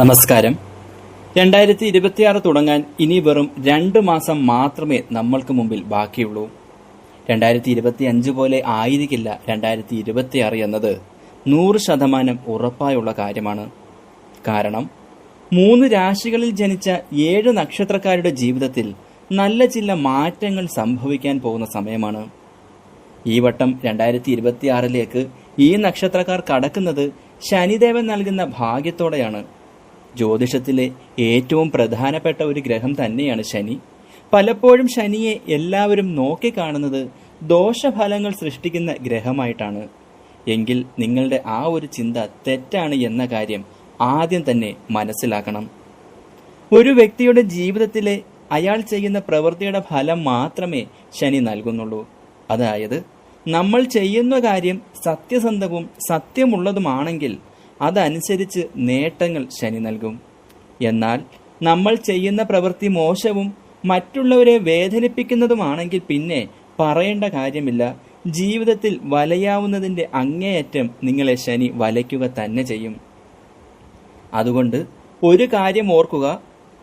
നമസ്കാരം. രണ്ടായിരത്തി ഇരുപത്തിയാറ് തുടങ്ങാൻ ഇനി വെറും രണ്ട് മാസം മാത്രമേ നമ്മൾക്ക് മുമ്പിൽ ബാക്കിയുള്ളൂ. രണ്ടായിരത്തി ഇരുപത്തി അഞ്ച് പോലെ ആയിരിക്കില്ല രണ്ടായിരത്തി ഇരുപത്തിയാറ് എന്നത്. നൂറ് ശതമാനം ഉറപ്പായുള്ള കാര്യമാണ്. കാരണം മൂന്ന് രാശികളിൽ ജനിച്ച ഏഴ് നക്ഷത്രക്കാരുടെ ജീവിതത്തിൽ നല്ല ചില മാറ്റങ്ങൾ സംഭവിക്കാൻ പോകുന്ന സമയമാണ്. ഈ വട്ടം രണ്ടായിരത്തി ഇരുപത്തിയാറിലേക്ക് ഈ നക്ഷത്രക്കാർ കടക്കുന്നത് ശനിദേവൻ നൽകുന്ന ഭാഗ്യത്തോടെയാണ്. ജ്യോതിഷത്തിലെ ഏറ്റവും പ്രധാനപ്പെട്ട ഒരു ഗ്രഹം തന്നെയാണ് ശനി. പലപ്പോഴും ശനിയെ എല്ലാവരും നോക്കിക്കാണുന്നത് ദോഷഫലങ്ങൾ സൃഷ്ടിക്കുന്ന ഗ്രഹമായിട്ടാണ്. എങ്കിൽ നിങ്ങളുടെ ആ ഒരു ചിന്ത തെറ്റാണ് എന്ന കാര്യം ആദ്യം തന്നെ മനസ്സിലാക്കണം. ഒരു വ്യക്തിയുടെ ജീവിതത്തിലെ അയാൾ ചെയ്യുന്ന പ്രവൃത്തിയുടെ ഫലം മാത്രമേ ശനി നൽകുന്നുള്ളൂ. അതായത് നമ്മൾ ചെയ്യുന്ന കാര്യം സത്യസന്ധവും സത്യമുള്ളതുമാണെങ്കിൽ അതനുസരിച്ച് നേട്ടങ്ങൾ ശനി നൽകും. എന്നാൽ നമ്മൾ ചെയ്യുന്ന പ്രവൃത്തി മോശവും മറ്റുള്ളവരെ വേദനിപ്പിക്കുന്നതുമാണെങ്കിൽ പിന്നെ പറയേണ്ട കാര്യമില്ല. ജീവിതത്തിൽ വലയാവുന്നതിന്റെ അങ്ങേയറ്റം നിങ്ങളെ ശനി വലയ്ക്കുക തന്നെ ചെയ്യും. അതുകൊണ്ട് ഒരു കാര്യം ഓർക്കുക.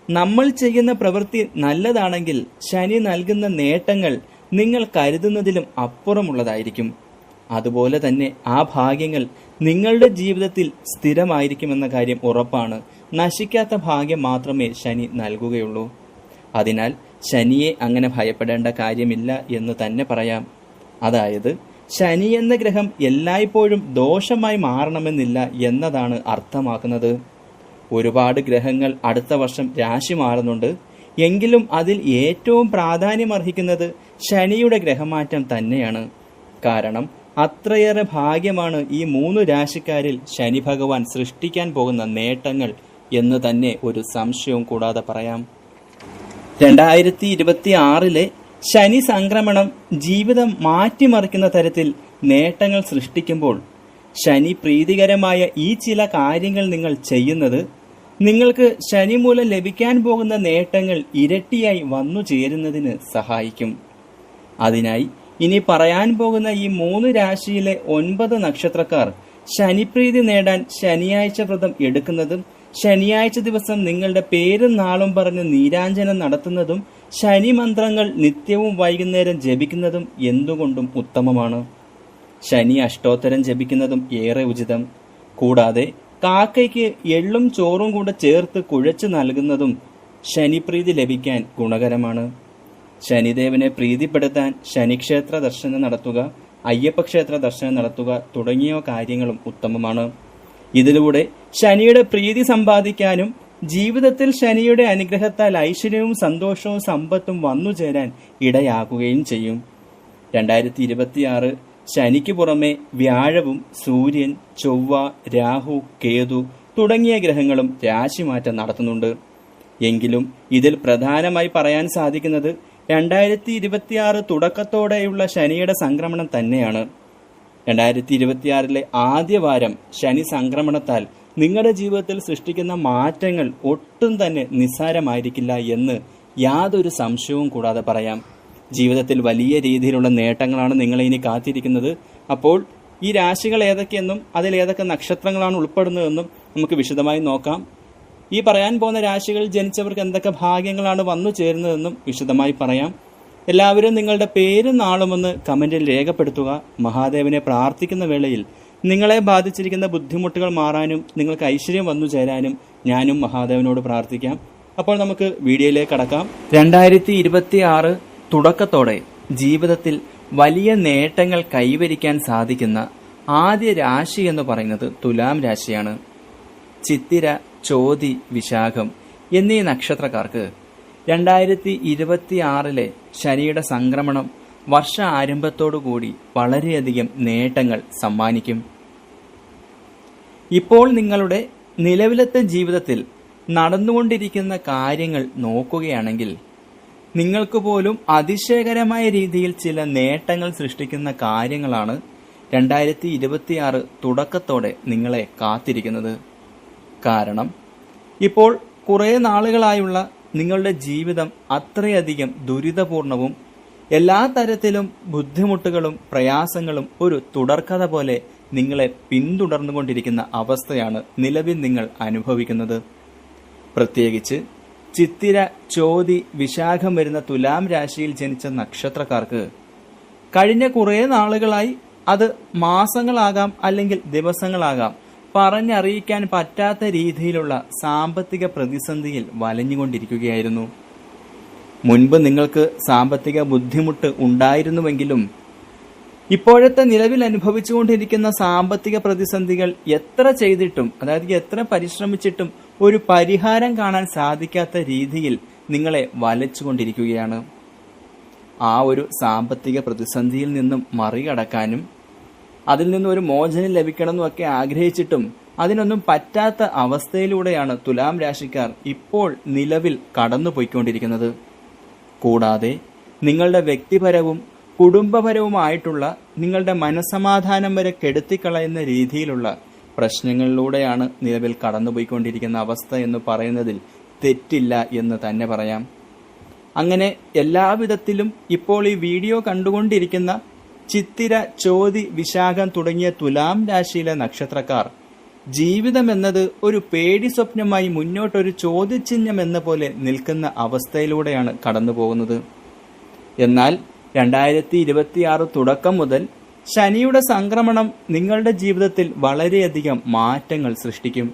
നമ്മൾ ചെയ്യുന്ന പ്രവൃത്തി നല്ലതാണെങ്കിൽ ശനി നൽകുന്ന നേട്ടങ്ങൾ നിങ്ങൾ കരുതുന്നതിലും അപ്പുറമുള്ളതായിരിക്കും. അതുപോലെ തന്നെ ആ ഭാഗ്യങ്ങൾ നിങ്ങളുടെ ജീവിതത്തിൽ സ്ഥിരമായിരിക്കുമെന്ന കാര്യം ഉറപ്പാണ്. നശിക്കാത്ത ഭാഗ്യം മാത്രമേ ശനി നൽകുകയുള്ളൂ. അതിനാൽ ശനിയെ അങ്ങനെ ഭയപ്പെടേണ്ട കാര്യമില്ല എന്ന് തന്നെ പറയാം. അതായത് ശനി എന്ന ഗ്രഹം എല്ലായ്പ്പോഴും ദോഷമായി മാറണമെന്നില്ല എന്നതാണ് അർത്ഥമാക്കുന്നത്. ഒരുപാട് ഗ്രഹങ്ങൾ അടുത്ത വർഷം രാശി മാറുന്നുണ്ട്. എങ്കിലും അതിൽ ഏറ്റവും പ്രാധാന്യമർഹിക്കുന്നത് ശനിയുടെ ഗ്രഹമാറ്റം തന്നെയാണ്. കാരണം അത്രയേറെ ഭാഗ്യമാണ് ഈ മൂന്ന് രാശിക്കാരിൽ ശനി ഭഗവാൻ സൃഷ്ടിക്കാൻ പോകുന്ന നേട്ടങ്ങൾ എന്ന് തന്നെ ഒരു സംശയവും കൂടാതെ പറയാം. രണ്ടായിരത്തി ഇരുപത്തി ആറിലെ ശനി സംക്രമണം ജീവിതം മാറ്റിമറിക്കുന്ന തരത്തിൽ നേട്ടങ്ങൾ സൃഷ്ടിക്കുമ്പോൾ ശനി പ്രീതികരമായ ഈ ചില കാര്യങ്ങൾ നിങ്ങൾ ചെയ്യുന്നത് നിങ്ങൾക്ക് ശനി മൂലം ലഭിക്കാൻ പോകുന്ന നേട്ടങ്ങൾ ഇരട്ടിയായി വന്നു ചേരുന്നതിന് സഹായിക്കും. അതിനായി ഇനി പറയാൻ പോകുന്ന ഈ മൂന്ന് രാശിയിലെ ഒൻപത് നക്ഷത്രക്കാർ ശനിപ്രീതി നേടാൻ ശനിയാഴ്ച വ്രതം എടുക്കുന്നതും ശനിയാഴ്ച ദിവസം നിങ്ങളുടെ പേരും നാളും പറഞ്ഞ് നീരാഞ്ജനം നടത്തുന്നതും ശനി മന്ത്രങ്ങൾ നിത്യവും വൈകുന്നേരം ജപിക്കുന്നതും എന്തുകൊണ്ടും ഉത്തമമാണ്. ശനി അഷ്ടോത്തരം ജപിക്കുന്നതും ഏറെ ഉചിതം. കൂടാതെ കാക്കയ്ക്ക് എള്ളും ചോറും കൂടെ ചേർത്ത് കുഴച്ചു നൽകുന്നതും ശനിപ്രീതി ലഭിക്കാൻ ഗുണകരമാണ്. ശനിദേവനെ പ്രീതിപ്പെടുത്താൻ ശനിക്ഷേത്ര ദർശനം നടത്തുക അയ്യപ്പക്ഷേത്ര ദർശനം നടത്തുക തുടങ്ങിയ കാര്യങ്ങളും ഉത്തമമാണ്. ഇതിലൂടെ ശനിയുടെ പ്രീതി സമ്പാദിക്കാനും ജീവിതത്തിൽ ശനിയുടെ അനുഗ്രഹത്താൽ ഐശ്വര്യവും സന്തോഷവും സമ്പത്തും വന്നു ചേരാൻ ഇടയാക്കുകയും ചെയ്യും. രണ്ടായിരത്തി ഇരുപത്തിയാറ് ശനിക്ക് പുറമെ വ്യാഴവും സൂര്യൻ ചൊവ്വ രാഹു കേതു തുടങ്ങിയ ഗ്രഹങ്ങളും രാശിമാറ്റം നടത്തുന്നുണ്ട്. എങ്കിലും ഇതിൽ പ്രധാനമായി പറയാൻ സാധിക്കുന്നത് രണ്ടായിരത്തി ഇരുപത്തിയാറ് തുടക്കത്തോടെയുള്ള ശനിയുടെ സംക്രമണം തന്നെയാണ്. രണ്ടായിരത്തി ഇരുപത്തിയാറിലെ ആദ്യ വാരം ശനി സംക്രമണത്താൽ നിങ്ങളുടെ ജീവിതത്തിൽ സൃഷ്ടിക്കുന്ന മാറ്റങ്ങൾ ഒട്ടും തന്നെ നിസ്സാരമായിരിക്കില്ല എന്ന് യാതൊരു സംശയവും കൂടാതെ പറയാം. ജീവിതത്തിൽ വലിയ രീതിയിലുള്ള നേട്ടങ്ങളാണ് നിങ്ങളെ ഇനി കാത്തിരിക്കുന്നത്. അപ്പോൾ ഈ രാശികൾ ഏതൊക്കെയെന്നും അതിൽ ഏതൊക്കെ നക്ഷത്രങ്ങളാണ് ഉൾപ്പെടുന്നതെന്നും നമുക്ക് വിശദമായി നോക്കാം. ഈ പറയാൻ പോകുന്ന രാശികളിൽ ജനിച്ചവർക്ക് എന്തൊക്കെ ഭാഗ്യങ്ങളാണ് വന്നു ചേരുന്നതെന്നും വിശദമായി പറയാം. എല്ലാവരും നിങ്ങളുടെ പേരും നാളുമൊന്ന് കമന്റിൽ രേഖപ്പെടുത്തുക. മഹാദേവനെ പ്രാർത്ഥിക്കുന്ന വേളയിൽ നിങ്ങളെ ബാധിച്ചിരിക്കുന്ന ബുദ്ധിമുട്ടുകൾ മാറാനും നിങ്ങൾക്ക് ഐശ്വര്യം വന്നു ചേരാനും ഞാനും മഹാദേവനോട് പ്രാർത്ഥിക്കാം. അപ്പോൾ നമുക്ക് വീഡിയോയിലേക്ക് കടക്കാം. രണ്ടായിരത്തി ഇരുപത്തി ആറ് തുടക്കത്തോടെ ജീവിതത്തിൽ വലിയ നേട്ടങ്ങൾ കൈവരിക്കാൻ സാധിക്കുന്ന ആദ്യ രാശി എന്ന് പറയുന്നത് തുലാം രാശിയാണ്. ചിത്തിര ചോതി വിശാഖം എന്നീ നക്ഷത്രക്കാർക്ക് രണ്ടായിരത്തി ഇരുപത്തി ആറിലെ ശനിയുടെ സംക്രമണം വർഷ ആരംഭത്തോടുകൂടി വളരെയധികം നേട്ടങ്ങൾ സമ്മാനിക്കും. ഇപ്പോൾ നിങ്ങളുടെ നിലവിലത്തെ ജീവിതത്തിൽ നടന്നുകൊണ്ടിരിക്കുന്ന കാര്യങ്ങൾ നോക്കുകയാണെങ്കിൽ നിങ്ങൾക്ക് പോലും അതിശയകരമായ രീതിയിൽ ചില നേട്ടങ്ങൾ സൃഷ്ടിക്കുന്ന കാര്യങ്ങളാണ് രണ്ടായിരത്തി തുടക്കത്തോടെ നിങ്ങളെ കാത്തിരിക്കുന്നത്. കാരണം ഇപ്പോൾ കുറേ നാളുകളായുള്ള നിങ്ങളുടെ ജീവിതം അത്രയധികം ദുരിതപൂർണവും എല്ലാ തരത്തിലും ബുദ്ധിമുട്ടുകളും പ്രയാസങ്ങളും ഒരു തുടർക്കഥ പോലെ നിങ്ങളെ പിന്തുടർന്നുകൊണ്ടിരിക്കുന്ന അവസ്ഥയാണ് നിലവിൽ നിങ്ങൾ അനുഭവിക്കുന്നത്. പ്രത്യേകിച്ച് ചിത്തിര ചോതി വിശാഖം വരുന്ന തുലാം രാശിയിൽ ജനിച്ച നക്ഷത്രക്കാർക്ക് കഴിഞ്ഞ കുറേ നാളുകളായി അത് മാസങ്ങളാകാം അല്ലെങ്കിൽ ദിവസങ്ങളാകാം പറഞ്ഞറിയിക്കാൻ പറ്റാത്ത രീതിയിലുള്ള സാമ്പത്തിക പ്രതിസന്ധിയിൽ വലഞ്ഞുകൊണ്ടിരിക്കുകയായിരുന്നു. മുൻപ് നിങ്ങൾക്ക് സാമ്പത്തിക ബുദ്ധിമുട്ട് ഉണ്ടായിരുന്നുവെങ്കിലും ഇപ്പോഴത്തെ നിലവിൽ അനുഭവിച്ചുകൊണ്ടിരിക്കുന്ന സാമ്പത്തിക പ്രതിസന്ധികൾ എത്ര ചെയ്തിട്ടും അതായത് എത്ര പരിശ്രമിച്ചിട്ടും ഒരു പരിഹാരം കാണാൻ സാധിക്കാത്ത രീതിയിൽ നിങ്ങളെ വലച്ചുകൊണ്ടിരിക്കുകയാണ്. ആ ഒരു സാമ്പത്തിക പ്രതിസന്ധിയിൽ നിന്നും മറികടക്കാനും അതിൽ നിന്ന് ഒരു മോചനം ലഭിക്കണമെന്നൊക്കെ ആഗ്രഹിച്ചിട്ടും അതിനൊന്നും പറ്റാത്ത അവസ്ഥയിലൂടെയാണ് തുലാം രാശിക്കാർ ഇപ്പോൾ നിലവിൽ കടന്നുപോയിക്കൊണ്ടിരിക്കുന്നത്. കൂടാതെ നിങ്ങളുടെ വ്യക്തിപരവും കുടുംബപരവുമായിട്ടുള്ള നിങ്ങളുടെ മനസമാധാനം വരെ കെടുത്തിക്കളയുന്ന രീതിയിലുള്ള പ്രശ്നങ്ങളിലൂടെയാണ് നിലവിൽ കടന്നുപോയിക്കൊണ്ടിരിക്കുന്ന അവസ്ഥ എന്ന് പറയുന്നതിൽ തെറ്റില്ല എന്ന് തന്നെ പറയാം. അങ്ങനെ എല്ലാവിധത്തിലും ഇപ്പോൾ ഈ വീഡിയോ കണ്ടുകൊണ്ടിരിക്കുന്ന ചിത്തിര ചോതി വിശാഖം തുടങ്ങിയ തുലാം രാശിയിലെ നക്ഷത്രക്കാർ. ജീവിതം എന്നത് ഒരു പേടി സ്വപ്നമായി മുന്നോട്ടൊരു ചോദ്യചിഹ്നം എന്ന പോലെ നിൽക്കുന്ന അവസ്ഥയിലൂടെയാണ് കടന്നു പോകുന്നത് എന്നാൽ രണ്ടായിരത്തി ഇരുപത്തിയാറ് തുടക്കം മുതൽ ശനിയുടെ സംക്രമണം നിങ്ങളുടെ ജീവിതത്തിൽ വളരെയധികം മാറ്റങ്ങൾ സൃഷ്ടിക്കും.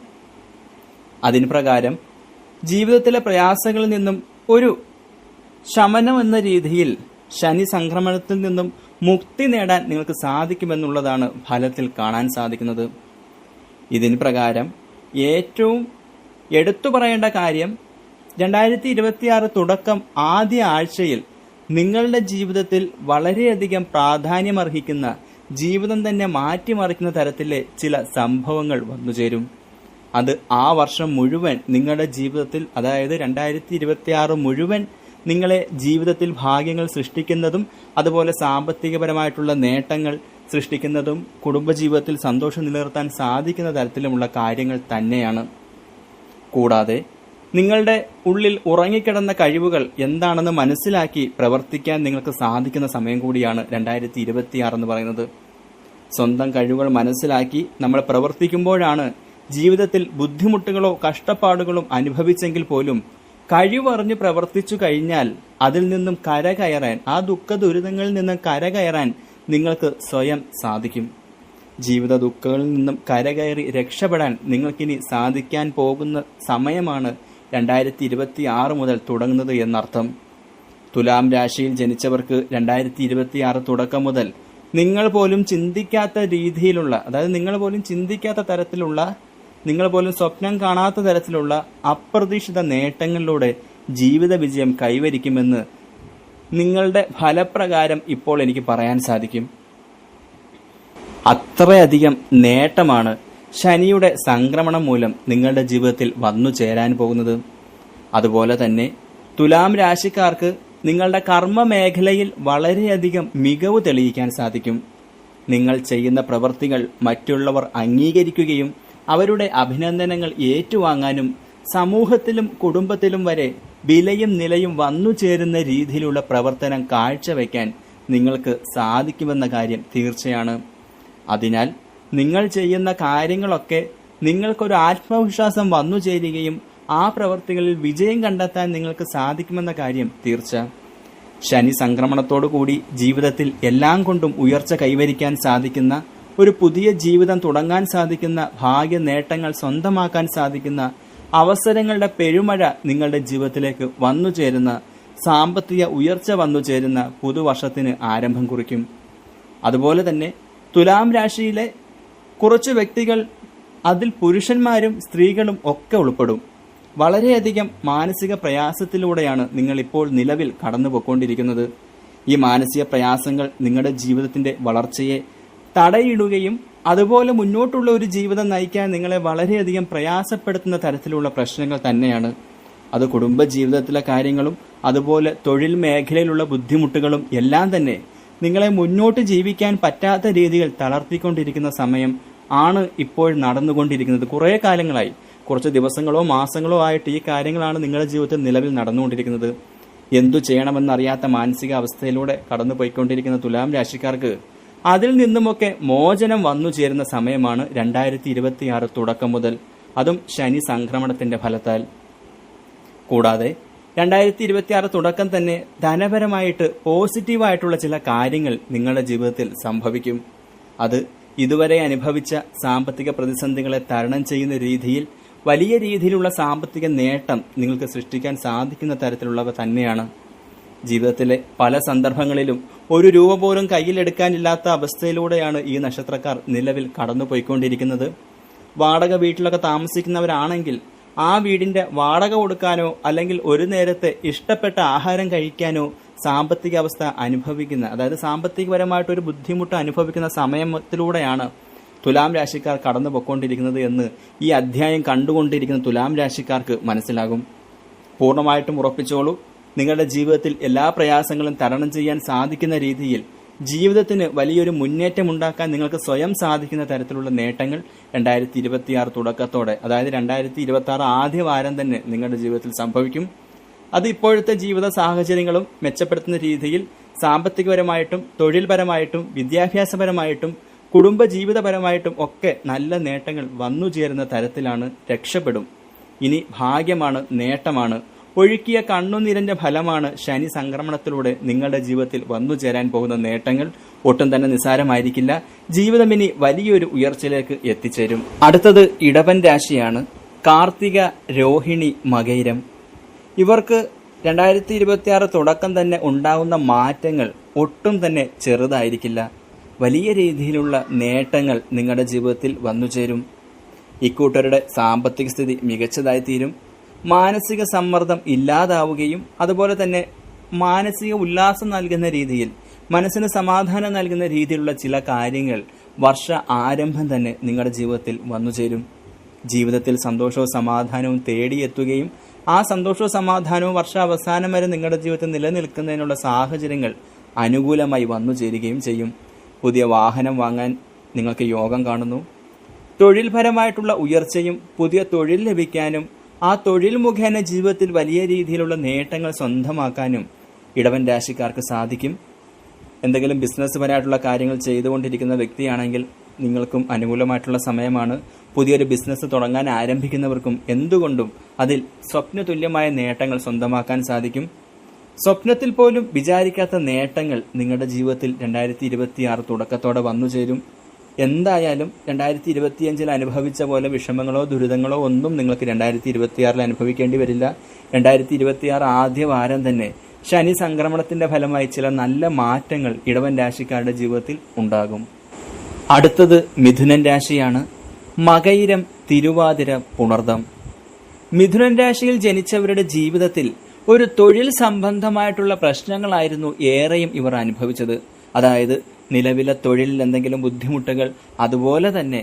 അതിന് പ്രകാരം ജീവിതത്തിലെ പ്രയാസങ്ങളിൽ നിന്നും ഒരു ശമനം എന്ന രീതിയിൽ ശനി സംക്രമണത്തിൽ നിന്നും മുക്തി നേടാൻ നിങ്ങൾക്ക് സാധിക്കുമെന്നുള്ളതാണ് ഫലത്തിൽ കാണാൻ സാധിക്കുന്നത്. ഇതിന് പ്രകാരം ഏറ്റവും എടുത്തു പറയേണ്ട കാര്യം രണ്ടായിരത്തി ഇരുപത്തിയാറ് തുടക്കം ആദ്യ ആഴ്ചയിൽ നിങ്ങളുടെ ജീവിതത്തിൽ വളരെയധികം പ്രാധാന്യമർഹിക്കുന്ന ജീവിതം തന്നെ മാറ്റിമറിക്കുന്ന തരത്തിലെ ചില സംഭവങ്ങൾ വന്നുചേരും അത് ആ വർഷം മുഴുവൻ നിങ്ങളുടെ ജീവിതത്തിൽ അതായത് രണ്ടായിരത്തി മുഴുവൻ നിങ്ങളെ ജീവിതത്തിൽ ഭാഗ്യങ്ങൾ സൃഷ്ടിക്കുന്നതും അതുപോലെ സാമ്പത്തികപരമായിട്ടുള്ള നേട്ടങ്ങൾ സൃഷ്ടിക്കുന്നതും കുടുംബജീവിതത്തിൽ സന്തോഷം നിലനിർത്താൻ സാധിക്കുന്ന തരത്തിലുമുള്ള കാര്യങ്ങൾ തന്നെയാണ്. കൂടാതെ നിങ്ങളുടെ ഉള്ളിൽ ഉറങ്ങിക്കിടന്ന കഴിവുകൾ എന്താണെന്ന് മനസ്സിലാക്കി പ്രവർത്തിക്കാൻ നിങ്ങൾക്ക് സാധിക്കുന്ന സമയം കൂടിയാണ് രണ്ടായിരത്തി ഇരുപത്തിയാറ് എന്ന് പറയുന്നത്. സ്വന്തം കഴിവുകൾ മനസ്സിലാക്കി നമ്മൾ പ്രവർത്തിക്കുമ്പോഴാണ് ജീവിതത്തിൽ ബുദ്ധിമുട്ടുകളോ കഷ്ടപ്പാടുകളോ അനുഭവിച്ചെങ്കിൽ പോലും കഴിവറിഞ്ഞ് പ്രവർത്തിച്ചു കഴിഞ്ഞാൽ അതിൽ നിന്നും കരകയറാൻ ആ ദുഃഖ ദുരിതങ്ങളിൽ നിന്നും കരകയറാൻ നിങ്ങൾക്ക് സ്വയം സാധിക്കും. ജീവിത ദുഃഖങ്ങളിൽ നിന്നും കരകയറി രക്ഷപ്പെടാൻ നിങ്ങൾക്കിനി സാധിക്കാൻ പോകുന്ന സമയമാണ് രണ്ടായിരത്തി ഇരുപത്തി ആറ് മുതൽ തുടങ്ങുന്നത് എന്നർത്ഥം. തുലാം രാശിയിൽ ജനിച്ചവർക്ക് രണ്ടായിരത്തി ഇരുപത്തി ആറ് തുടക്കം മുതൽ നിങ്ങൾ പോലും ചിന്തിക്കാത്ത രീതിയിലുള്ള അതായത് നിങ്ങൾ പോലും ചിന്തിക്കാത്ത തരത്തിലുള്ള നിങ്ങൾ പോലും സ്വപ്നം കാണാത്ത തരത്തിലുള്ള അപ്രതീക്ഷിത നേട്ടങ്ങളിലൂടെ ജീവിത വിജയം കൈവരിക്കുമെന്ന് നിങ്ങളുടെ ഫലപ്രകാരം ഇപ്പോൾ എനിക്ക് പറയാൻ സാധിക്കും. അത്രയധികം നേട്ടമാണ് ശനിയുടെ സംക്രമണം മൂലം നിങ്ങളുടെ ജീവിതത്തിൽ വന്നു ചേരാൻ പോകുന്നത്. അതുപോലെ തന്നെ തുലാം രാശിക്കാർക്ക് നിങ്ങളുടെ കർമ്മ മേഖലയിൽ വളരെയധികം മികവ് തെളിയിക്കാൻ സാധിക്കും. നിങ്ങൾ ചെയ്യുന്ന പ്രവൃത്തികൾ മറ്റുള്ളവർ അംഗീകരിക്കുകയും അവരുടെ അഭിനന്ദനങ്ങൾ ഏറ്റുവാങ്ങാനും സമൂഹത്തിലും കുടുംബത്തിലും വരെ വിലയും നിലയും വന്നു ചേരുന്ന രീതിയിലുള്ള പ്രവർത്തനം കാഴ്ചവെക്കാൻ നിങ്ങൾക്ക് സാധിക്കുമെന്ന കാര്യം തീർച്ചയാണ്. അതിനാൽ നിങ്ങൾ ചെയ്യുന്ന കാര്യങ്ങളൊക്കെ നിങ്ങൾക്കൊരു ആത്മവിശ്വാസം വന്നു ചേരുകയും ആ പ്രവർത്തികളിൽ വിജയം കണ്ടെത്താൻ നിങ്ങൾക്ക് സാധിക്കുമെന്ന കാര്യം തീർച്ച. ശനി സംക്രമണത്തോടു കൂടി ജീവിതത്തിൽ എല്ലാം കൊണ്ടും ഉയർച്ച കൈവരിക്കാൻ സാധിക്കുന്ന ഒരു പുതിയ ജീവിതം തുടങ്ങാൻ സാധിക്കുന്ന ഭാഗ്യ നേട്ടങ്ങൾ സ്വന്തമാക്കാൻ സാധിക്കുന്ന അവസരങ്ങളുടെ പെരുമഴ നിങ്ങളുടെ ജീവിതത്തിലേക്ക് വന്നു ചേരുന്ന സാമ്പത്തിക ഉയർച്ച വന്നു ചേരുന്ന പുതുവർഷത്തിന് ആരംഭം കുറിക്കും. അതുപോലെ തന്നെ തുലാം രാശിയിലെ കുറച്ച് വ്യക്തികൾ അതിൽ പുരുഷന്മാരും സ്ത്രീകളും ഒക്കെ ഉൾപ്പെടും. വളരെയധികം മാനസിക പ്രയാസത്തിലൂടെയാണ് നിങ്ങൾ ഇപ്പോൾ നിലവിൽ കടന്നുപോയിക്കൊണ്ടിരിക്കുന്നത്. ഈ മാനസിക പ്രയാസങ്ങൾ നിങ്ങളുടെ ജീവിതത്തിന്റെ വളർച്ചയെ തടയിടുകയും അതുപോലെ മുന്നോട്ടുള്ള ഒരു ജീവിതം നയിക്കാൻ നിങ്ങളെ വളരെയധികം പ്രയാസപ്പെടുത്തുന്ന തരത്തിലുള്ള പ്രശ്നങ്ങൾ തന്നെയാണ്. അത് കുടുംബ ജീവിതത്തിലെ കാര്യങ്ങളും അതുപോലെ തൊഴിൽ മേഖലയിലുള്ള ബുദ്ധിമുട്ടുകളും എല്ലാം തന്നെ നിങ്ങളെ മുന്നോട്ട് ജീവിക്കാൻ പറ്റാത്ത രീതിയിൽ തളർത്തിക്കൊണ്ടിരിക്കുന്ന സമയം ആണ് ഇപ്പോൾ നടന്നുകൊണ്ടിരിക്കുന്നത്. കുറേ കാലങ്ങളായി. കുറച്ച് ദിവസങ്ങളോ മാസങ്ങളോ ആയിട്ട് ഈ കാര്യങ്ങളാണ് നിങ്ങളുടെ ജീവിതത്തിൽ നിലവിൽ നടന്നുകൊണ്ടിരിക്കുന്നത്. എന്തു ചെയ്യണമെന്നറിയാത്ത മാനസികാവസ്ഥയിലൂടെ കടന്നു പോയിക്കൊണ്ടിരിക്കുന്ന തുലാം രാശിക്കാർക്ക് അതിൽ നിന്നുമൊക്കെ മോചനം വന്നു ചേരുന്ന സമയമാണ് രണ്ടായിരത്തി ഇരുപത്തിയാറ് തുടക്കം മുതൽ. അതും ശനി സംക്രമണത്തിന്റെ ഫലത്താൽ. കൂടാതെ രണ്ടായിരത്തി ഇരുപത്തിയാറ് തുടക്കം തന്നെ ധനപരമായിട്ട് പോസിറ്റീവായിട്ടുള്ള ചില കാര്യങ്ങൾ നിങ്ങളുടെ ജീവിതത്തിൽ സംഭവിക്കും. അത് ഇതുവരെ അനുഭവിച്ച സാമ്പത്തിക പ്രതിസന്ധികളെ തരണം ചെയ്യുന്ന രീതിയിൽ വലിയ രീതിയിലുള്ള സാമ്പത്തിക നേട്ടം നിങ്ങൾക്ക് സൃഷ്ടിക്കാൻ സാധിക്കുന്ന തരത്തിലുള്ളവ തന്നെയാണ്. ജീവിതത്തിലെ പല സന്ദർഭങ്ങളിലും ഒരു രൂപ പോലും കയ്യിലെടുക്കാനില്ലാത്ത അവസ്ഥയിലൂടെയാണ് ഈ നക്ഷത്രക്കാർ നിലവിൽ കടന്നുപോയിക്കൊണ്ടിരിക്കുന്നത്. വാടക വീട്ടിലൊക്കെ താമസിക്കുന്നവരാണെങ്കിൽ ആ വീടിന്റെ വാടക കൊടുക്കാനോ അല്ലെങ്കിൽ ഒരു നേരത്തെ ഇഷ്ടപ്പെട്ട ആഹാരം കഴിക്കാനോ സാമ്പത്തിക അവസ്ഥ അനുഭവിക്കുന്ന അതായത് സാമ്പത്തികപരമായിട്ട് ഒരു ബുദ്ധിമുട്ട് അനുഭവിക്കുന്ന സമയത്തിലൂടെയാണ് തുലാം രാശിക്കാർ കടന്നു പൊയ്ക്കൊണ്ടിരിക്കുന്നത് എന്ന് ഈ അധ്യായം കണ്ടുകൊണ്ടിരിക്കുന്ന തുലാം രാശിക്കാർക്ക് മനസ്സിലാകും. പൂർണമായിട്ടും ഉറപ്പിച്ചോളൂ. നിങ്ങളുടെ ജീവിതത്തിൽ എല്ലാ പ്രയാസങ്ങളും തരണം ചെയ്യാൻ സാധിക്കുന്ന രീതിയിൽ ജീവിതത്തിന് വലിയൊരു മുന്നേറ്റം ഉണ്ടാക്കാൻ നിങ്ങൾക്ക് സ്വയം സാധിക്കുന്ന തരത്തിലുള്ള നേട്ടങ്ങൾ രണ്ടായിരത്തി ഇരുപത്തിയാറ് തുടക്കത്തോടെ അതായത് രണ്ടായിരത്തി ഇരുപത്തി ആറ് ആദ്യ വാരം തന്നെ നിങ്ങളുടെ ജീവിതത്തിൽ സംഭവിക്കും. അത് ഇപ്പോഴത്തെ ജീവിത സാഹചര്യങ്ങളും മെച്ചപ്പെടുത്തുന്ന രീതിയിൽ സാമ്പത്തികപരമായിട്ടും തൊഴിൽപരമായിട്ടും വിദ്യാഭ്യാസപരമായിട്ടും കുടുംബ ജീവിതപരമായിട്ടും ഒക്കെ നല്ല നേട്ടങ്ങൾ വന്നു ചേരുന്ന തരത്തിലാണ് രക്ഷപ്പെടും. ഇനി ഭാഗ്യമാണ് നേട്ടമാണ്. ഒഴുക്കിയ കണ്ണുനീരന്റെ ഫലമാണ് ശനി സംക്രമണത്തിലൂടെ നിങ്ങളുടെ ജീവിതത്തിൽ വന്നു ചേരാൻ പോകുന്ന നേട്ടങ്ങൾ. ഒട്ടും തന്നെ നിസ്സാരമായിരിക്കില്ല. ജീവിതം ഇനി വലിയൊരു ഉയർച്ചയിലേക്ക് എത്തിച്ചേരും. അടുത്തത് ഇടവൻ രാശിയാണ്. കാർത്തിക രോഹിണി മകൈരം. ഇവർക്ക് രണ്ടായിരത്തി ഇരുപത്തിയാറ് തുടക്കം തന്നെ ഉണ്ടാകുന്ന മാറ്റങ്ങൾ ഒട്ടും തന്നെ ചെറുതായിരിക്കില്ല. വലിയ രീതിയിലുള്ള നേട്ടങ്ങൾ നിങ്ങളുടെ ജീവിതത്തിൽ വന്നു ചേരും. ഇക്കൂട്ടരുടെ സാമ്പത്തിക സ്ഥിതി മികച്ചതായി തീരും മാനസിക സമ്മർദ്ദം ഇല്ലാതാവുകയും അതുപോലെ തന്നെ മാനസിക ഉല്ലാസം നൽകുന്ന രീതിയിൽ മനസ്സിന് സമാധാനം നൽകുന്ന രീതിയിലുള്ള ചില കാര്യങ്ങൾ വർഷ ആരംഭം തന്നെ നിങ്ങളുടെ ജീവിതത്തിൽ വന്നു ചേരും. ജീവിതത്തിൽ സന്തോഷവും സമാധാനവും തേടിയെത്തുകയും ആ സന്തോഷവും സമാധാനവും വർഷാവസാനം വരെ നിങ്ങളുടെ ജീവിതത്തിൽ നിലനിൽക്കുന്നതിനുള്ള സാഹചര്യങ്ങൾ അനുകൂലമായി വന്നു ചേരുകയും ചെയ്യും. പുതിയ വാഹനം വാങ്ങാൻ നിങ്ങൾക്ക് യോഗം കാണുന്നു. തൊഴിൽപരമായിട്ടുള്ള ഉയർച്ചയും പുതിയ തൊഴിൽ ലഭിക്കാനും ആ തൊഴിൽ മുഖേന ജീവിതത്തിൽ വലിയ രീതിയിലുള്ള നേട്ടങ്ങൾ സ്വന്തമാക്കാനും ഇടവൻ രാശിക്കാർക്ക് സാധിക്കും. എന്തെങ്കിലും ബിസിനസ് പരമായിട്ടുള്ള കാര്യങ്ങൾ ചെയ്തുകൊണ്ടിരിക്കുന്ന വ്യക്തിയാണെങ്കിൽ നിങ്ങൾക്കും അനുകൂലമായിട്ടുള്ള സമയമാണ്. പുതിയൊരു ബിസിനസ് തുടങ്ങാൻ ആരംഭിക്കുന്നവർക്കും എന്തുകൊണ്ടും അതിൽ സ്വപ്ന തുല്യമായ നേട്ടങ്ങൾ സ്വന്തമാക്കാൻ സാധിക്കും. സ്വപ്നത്തിൽ പോലും വിചാരിക്കാത്ത നേട്ടങ്ങൾ നിങ്ങളുടെ ജീവിതത്തിൽ രണ്ടായിരത്തി തുടക്കത്തോടെ വന്നു ചേരും എന്തായാലും രണ്ടായിരത്തി ഇരുപത്തിയഞ്ചിൽ അനുഭവിച്ച പോലെ വിഷമങ്ങളോ ദുരിതങ്ങളോ ഒന്നും നിങ്ങൾക്ക് രണ്ടായിരത്തി ഇരുപത്തിയാറിൽ അനുഭവിക്കേണ്ടി വരില്ല. രണ്ടായിരത്തി ഇരുപത്തിയാറ് ആദ്യ വാരം തന്നെ ശനി സംക്രമണത്തിന്റെ ഫലമായി ചില നല്ല മാറ്റങ്ങൾ ഇടവൻ രാശിക്കാരുടെ ജീവിതത്തിൽ ഉണ്ടാകും. അടുത്തത് മിഥുനൻ രാശിയാണ്. മകയിരം തിരുവാതിര പുണർദം. മിഥുനൻ രാശിയിൽ ജനിച്ചവരുടെ ജീവിതത്തിൽ ഒരു തൊഴിൽ സംബന്ധമായിട്ടുള്ള പ്രശ്നങ്ങളായിരുന്നു ഏറെയും ഇവർ അനുഭവിച്ചത്. അതായത് നിലവിലെ തൊഴിലിൽ എന്തെങ്കിലും ബുദ്ധിമുട്ടുകൾ അതുപോലെ തന്നെ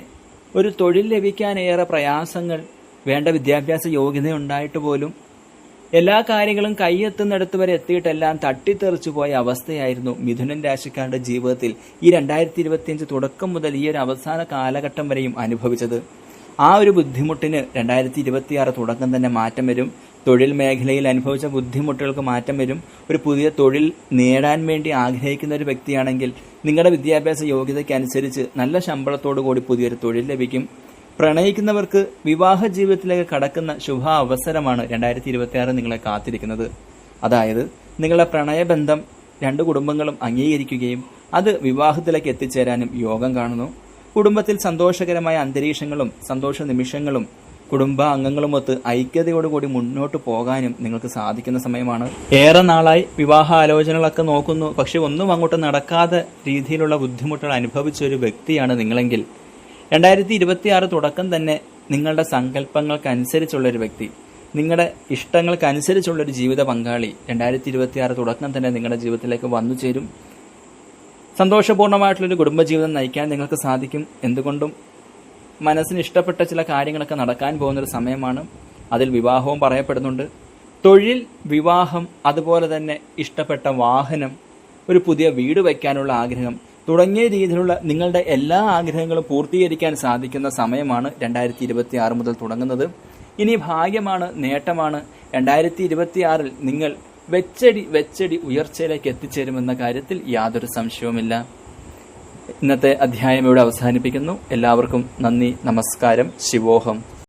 ഒരു തൊഴിൽ ലഭിക്കാൻ ഏറെ പ്രയാസങ്ങൾ വേണ്ട വിദ്യാഭ്യാസ യോഗ്യത ഉണ്ടായിട്ട് പോലും എല്ലാ കാര്യങ്ങളും കൈയെത്തുന്നിടത്ത് വരെ എത്തിയിട്ടെല്ലാം തട്ടിത്തെറിച്ചു പോയ അവസ്ഥയായിരുന്നു മിഥുനൻ രാശിക്കാരുടെ ജീവിതത്തിൽ ഈ രണ്ടായിരത്തി ഇരുപത്തിയഞ്ച് തുടക്കം മുതൽ ഈ ഒരു അവസാന കാലഘട്ടം വരെയും അനുഭവിച്ചത്. ആ ഒരു ബുദ്ധിമുട്ടിന് രണ്ടായിരത്തി ഇരുപത്തിയാറ് തുടക്കം തന്നെ മാറ്റം വരും. തൊഴിൽ മേഖലയിൽ അനുഭവിച്ച ബുദ്ധിമുട്ടുകൾക്ക് മാറ്റം വരും. ഒരു പുതിയ തൊഴിൽ നേടാൻ വേണ്ടി ആഗ്രഹിക്കുന്ന ഒരു വ്യക്തിയാണെങ്കിൽ നിങ്ങളുടെ വിദ്യാഭ്യാസ യോഗ്യതയ്ക്കനുസരിച്ച് നല്ല ശമ്പളത്തോടു കൂടി പുതിയൊരു തൊഴിൽ ലഭിക്കും. പ്രണയിക്കുന്നവർക്ക് വിവാഹ ജീവിതത്തിലേക്ക് കടക്കുന്ന ശുഭ അവസരമാണ് രണ്ടായിരത്തി ഇരുപത്തിയാറ് നിങ്ങളെ കാത്തിരിക്കുന്നത്. അതായത് നിങ്ങളുടെ പ്രണയബന്ധം രണ്ട് കുടുംബങ്ങളും അംഗീകരിക്കുകയും അത് വിവാഹത്തിലേക്ക് എത്തിച്ചേരാനും യോഗം കാണുന്നു. കുടുംബത്തിൽ സന്തോഷകരമായ അന്തരീക്ഷങ്ങളും സന്തോഷ നിമിഷങ്ങളും കുടുംബ അംഗങ്ങളുമൊത്ത് ഐക്യതയോടുകൂടി മുന്നോട്ട് പോകാനും നിങ്ങൾക്ക് സാധിക്കുന്ന സമയമാണ്. ഏറെ നാളായി വിവാഹ ആലോചനകളൊക്കെ നോക്കുന്നു. പക്ഷെ ഒന്നും അങ്ങോട്ട് നടക്കാതെ രീതിയിലുള്ള ബുദ്ധിമുട്ടുകൾ അനുഭവിച്ച ഒരു വ്യക്തിയാണ് നിങ്ങളെങ്കിൽ. രണ്ടായിരത്തി ഇരുപത്തിയാറ് തുടക്കം തന്നെ നിങ്ങളുടെ സങ്കല്പങ്ങൾക്കനുസരിച്ചുള്ള ഒരു വ്യക്തി. നിങ്ങളുടെ ഇഷ്ടങ്ങൾക്കനുസരിച്ചുള്ള ഒരു ജീവിത പങ്കാളി രണ്ടായിരത്തി ഇരുപത്തിയാറ് തുടക്കം തന്നെ നിങ്ങളുടെ ജീവിതത്തിലേക്ക് വന്നു ചേരും. സന്തോഷപൂർണമായിട്ടുള്ളൊരു കുടുംബജീവിതം നയിക്കാൻ നിങ്ങൾക്ക് സാധിക്കും. എന്തുകൊണ്ടും മനസ്സിന് ഇഷ്ടപ്പെട്ട ചില കാര്യങ്ങളൊക്കെ നടക്കാൻ പോകുന്നൊരു സമയമാണ്. അതിൽ വിവാഹവും പറയപ്പെടുന്നുണ്ട്. തൊഴിൽ വിവാഹം അതുപോലെ തന്നെ ഇഷ്ടപ്പെട്ട വാഹനം ഒരു പുതിയ വീട് വയ്ക്കാനുള്ള ആഗ്രഹം തുടങ്ങിയ രീതിയിലുള്ള നിങ്ങളുടെ എല്ലാ ആഗ്രഹങ്ങളും പൂർത്തീകരിക്കാൻ സാധിക്കുന്ന സമയമാണ് രണ്ടായിരത്തി ഇരുപത്തി ആറ് മുതൽ തുടങ്ങുന്നത്. ഇനി ഭാഗ്യമാണ് നേട്ടമാണ്. രണ്ടായിരത്തി ഇരുപത്തി ആറിൽ നിങ്ങൾ വെച്ചടി വെച്ചടി ഉയർച്ചയിലേക്ക് എത്തിച്ചേരുമെന്ന കാര്യത്തിൽ യാതൊരു സംശയവുമില്ല. ഇന്നത്തെ അധ്യായം ഇവിടെ അവസാനിപ്പിക്കുന്നു. എല്ലാവർക്കും നന്ദി നമസ്കാരം ശിവോഹം.